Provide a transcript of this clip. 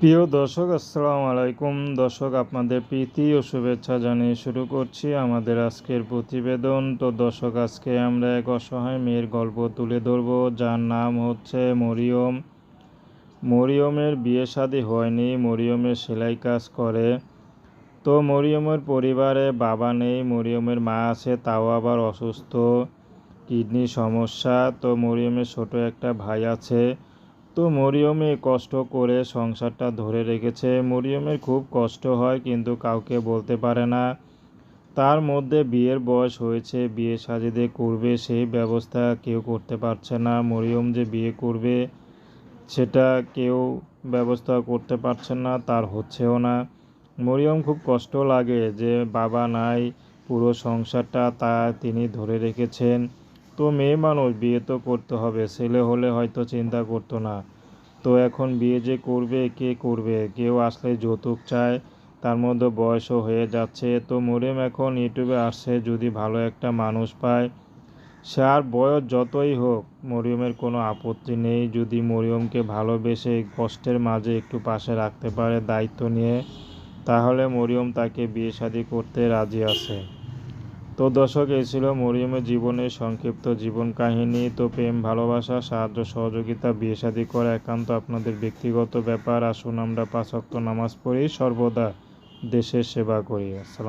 প্রিয় দর্শক, আসসালামু আলাইকুম। দর্শক, আপনাদের প্রীতি ও শুভেচ্ছা জানিয়ে শুরু করছি আমাদের আজকের প্রতিবেদন। তো দর্শক, আজকে আমরা এক অসহায় মেয়ের গল্প তুলে ধরব, যার নাম হচ্ছে মরিয়ম। মরিয়মের বিয়ে শাদী হয়নি, মরিয়মের সেলাই কাজ করে। তো মরিয়মের পরিবারে বাবা নেই, মরিয়মের মা আছে, তাও আবার অসুস্থ, কিডনি সমস্যা। তো মরিয়মের ছোট একটা ভাই আছে তো মরিয়মে কষ্ট করে সংসারটা ধরে রেখেছে। মরিয়মের খুব কষ্ট হয়, কিন্তু কাউকে বলতে পারে না। তার মধ্যে বিয়ের বয়স হয়েছে, বিয়ে সাজিদে করবে, সেই ব্যবস্থা কেউ করতে পারছে না। মরিয়ম যে বিয়ে করবে, সেটা কেউ ব্যবস্থা করতে পারছে না, তার হচ্ছেও না। মরিয়ম খুব কষ্ট লাগে যে বাবা নাই, পুরো সংসারটা তা তিনি ধরে রেখেছেন। তো মেয়ে মানুষ, বিয়ে তো করতে হবে। ছেলে হলে হয়তো চিন্তা করতো না। তো এখন বিয়ে যে করবে, কে করবে? কেউ আসলে যৌতুক চায়, তার মধ্যে বয়সও হয়ে যাচ্ছে। তো মরিয়ম এখন ইউটিউবে আসছে, যদি ভালো একটা মানুষ পায়, সে আর বয়স যতই হোক, মরিয়মের কোনো আপত্তি নেই। যদি মরিয়মকে ভালোবেসে কষ্টের মাঝে একটু পাশে রাখতে পারে, দায়িত্ব নিয়ে, তাহলে মরিয়ম তাকে বিয়ে শাদী করতে রাজি আছে। তো দর্শক, এই ছিল মরিয়মের জীবনের সংক্ষিপ্ত জীবন কাহিনী। তো প্রেম, ভালোবাসা, সাহায্য, সহযোগিতা, বিয়ে সাদি করা একান্ত আপনাদের ব্যক্তিগত ব্যাপার। আসুন আমরা পাঁচ নামাজ পড়ি। সর্বদা দেশের সেবা করি। আসসালাম